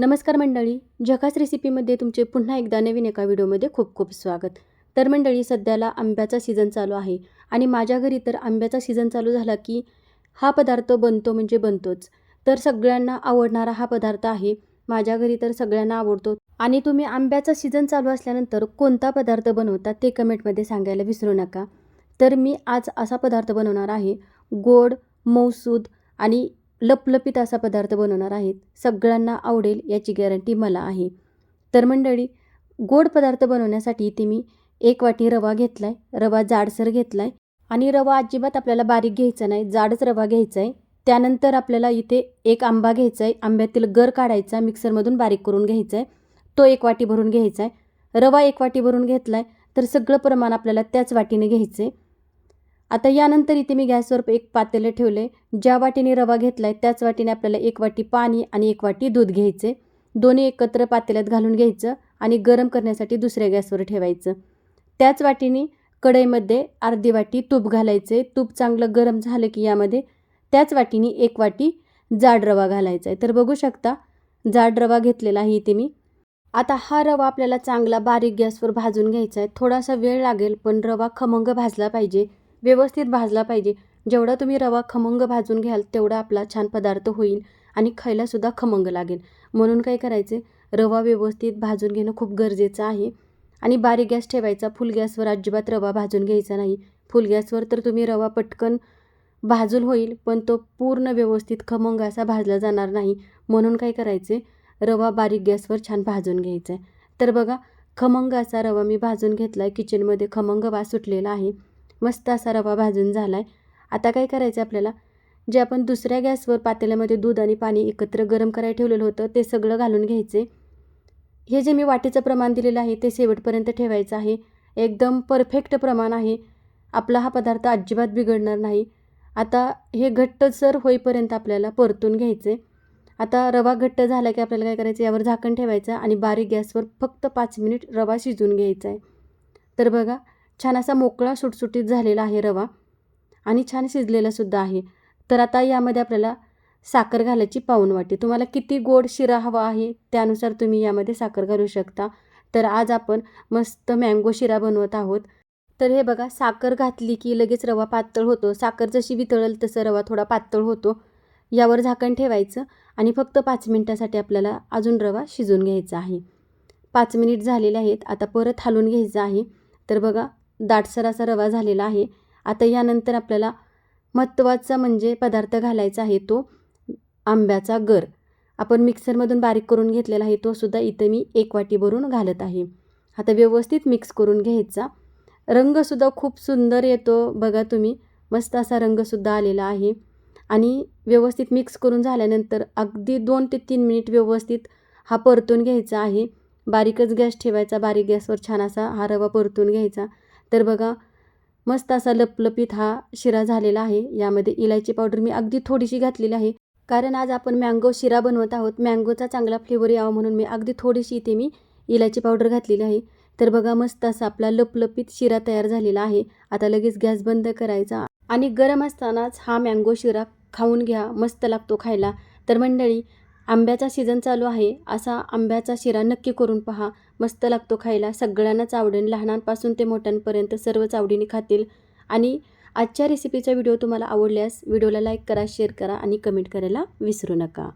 नमस्कार मंडळी जगास रेसिपीमध्ये तुमचे पुन्हा एकदा नवीन एका व्हिडिओमध्ये खूप खूप स्वागत. तर मंडळी सध्याला आंब्याचा सीझन चालू आहे आणि माझ्या घरी तर आंब्याचा सीझन चालू झाला की हा पदार्थ बनतो म्हणजे बनतोच. तर सगळ्यांना आवडणारा हा पदार्थ आहे माझ्या घरी तर सगळ्यांना आवडतो. आणि तुम्ही आंब्याचा सीझन चालू असल्यानंतर कोणता पदार्थ बनवता ते कमेंटमध्ये सांगायला विसरू नका. तर मी आज असा पदार्थ बनवणार आहे गोड मौसूद आणि लपलपीत असा पदार्थ बनवणार आहेत. सगळ्यांना आवडेल याची गॅरंटी मला आहे. तर मंडळी गोड पदार्थ बनवण्यासाठी इथे मी एक वाटी रवा घेतला आहे रवा जाडसर घेतला आहे आणि रवा अजिबात आपल्याला बारीक घ्यायचा नाही. जाडच रवा घ्यायचा आहे त्यानंतर आपल्याला इथे एक आंबा घ्यायचा आहे आंब्यातील गर काढायचा. मिक्सरमधून बारीक करून घ्यायचा आहे तो एक वाटी भरून घ्यायचा आहे रवा एक वाटी भरून घेतला आहे तर सगळं प्रमाण आपल्याला त्याच वाटीने घ्यायचं आहे आता यानंतर इथे मी गॅसवर एक पातेलं ठेवले ज्या वाटीने रवा घेतला आहे त्याच वाटीने आपल्याला एक वाटी पाणी आणि एक वाटी दूध घ्यायचे. दोन्ही एकत्र पातेल्यात घालून घ्यायचं आणि गरम करण्यासाठी दुसऱ्या गॅसवर ठेवायचं. त्याच वाटीने कढईमध्ये अर्धी वाटी तूप घालायचे. तूप चांगलं गरम झालं की यामध्ये त्याच वाटीने एक वाटी जाड रवा घालायचा आहे तर बघू शकता जाड रवा घेतलेला आहे इथे मी. आता हा रवा आपल्याला चांगला बारीक गॅसवर भाजून घ्यायचा आहे थोडासा वेळ लागेल पण रवा खमंग भाजला पाहिजे. व्यवस्थित भाजला पाहिजे. जेवढा तुम्ही रवा खमंग भाजून घ्याल तेवढा आपला छान पदार्थ होईल आणि खायलासुद्धा खमंग लागेल. म्हणून काय करायचे? रवा व्यवस्थित भाजून घेणं खूप गरजेचं आहे. आणि बारीक गॅस ठेवायचा. फुल गॅसवर अजिबात रवा भाजून घ्यायचा नाही. फुल गॅसवर तर तुम्ही रवा पटकन भाजून होईल पण तो पूर्ण व्यवस्थित खमंग असा भाजला जाणार नाही. म्हणून काय करायचे? रवा बारीक गॅसवर छान भाजून घ्यायचा आहे. तर बघा खमंग असा रवा मी भाजून घेतला आहे किचनमध्ये खमंग वास सुटलेला आहे. मस्त असा रवा भाजून झाला आहे आता काय करायचं आपल्याला? जे आपण दुसऱ्या गॅसवर पातेल्यामध्ये दूध आणि पाणी एकत्र गरम करायला ठेवलेलं होतं ते सगळं घालून घ्यायचे. हे जे मी वाटीचं प्रमाण दिलेलं आहे ते शेवटपर्यंत ठेवायचं आहे. एकदम परफेक्ट प्रमाण आहे. आपला हा पदार्थ अजिबात बिघडणार नाही. आता हे घट्टसर होईपर्यंत आपल्याला परतून घ्यायचे. आता रवा घट्ट झाला की आपल्याला काय करायचं? यावर झाकण ठेवायचं आणि बारीक गॅसवर फक्त पाच मिनिट रवा शिजून घ्यायचा आहे. तर बघा छान असा मोकळा सुटसुटीत झालेला आहे रवा. आणि छान शिजलेलासुद्धा आहे. तर आता यामध्ये आपल्याला साखर घालायची पाऊन वाटी. तुम्हाला किती गोड शिरा हवा आहे त्यानुसार तुम्ही यामध्ये साखर घालू शकता. तर आज आपण मस्त मँगो शिरा बनवत आहोत. तर हे बघा साखर घातली की लगेच रवा पातळ होतो. साखर जशी वितळल तसं रवा थोडा पातळ होतो. यावर झाकण ठेवायचं आणि फक्त पाच मिनटासाठी आपल्याला अजून रवा शिजून घ्यायचा आहे. पाच मिनिट झालेले आहेत. आता परत हालून घ्यायचं आहे. तर बघा दाटसर असा रवा झालेला आहे. आता यानंतर आपल्याला महत्त्वाचा म्हणजे पदार्थ घालायचा आहे तो आंब्याचा गर. आपण मिक्सरमधून बारीक करून घेतलेला आहे तो सुद्धा इथं मी एक वाटी भरून घालत आहे. आता व्यवस्थित मिक्स करून घ्यायचा. रंगसुद्धा खूप सुंदर येतो बघा तुम्ही. मस्त असा रंगसुद्धा आलेला आहे. आणि व्यवस्थित मिक्स करून झाल्यानंतर अगदी दोन ते तीन मिनिट व्यवस्थित हा परतून घ्यायचा आहे. बारीकच गॅस ठेवायचा बारीक गॅसवर छान असा हा रवा परतून घ्यायचा. तर बघा मस्त असा लपलपीत हा शिरा झालेला आहे. यामध्ये इलायची पावडर मी अगदी थोडीशी घातलेली आहे. कारण आज आपण मँगो शिरा बनवत आहोत. मँगोचा चांगला फ्लेवर यावा म्हणून मी अगदी थोडीशी इथे मी इलायची पावडर घातलेली आहे. तर बघा मस्त असा आपला लपलपीत शिरा तयार झालेला आहे. आता लगेच गॅस बंद करायचा आणि गरम असतानाच हा मँगो शिरा खाऊन घ्या. मस्त लागतो खायला. तर मंडळी आंब्याचा सीझन चालू आहे. असा आंब्याचा शिरा नक्की करून पहा. मस्त लागतो खायला. सगळ्यांनाच आवडेल लहानांपासून ते मोठ्यांपर्यंत सर्वच आवडीने खातील. आणि आजच्या रेसिपीचा व्हिडिओ तुम्हाला आवडल्यास व्हिडिओला लाईक करा शेअर करा आणि कमेंट करायला विसरू नका.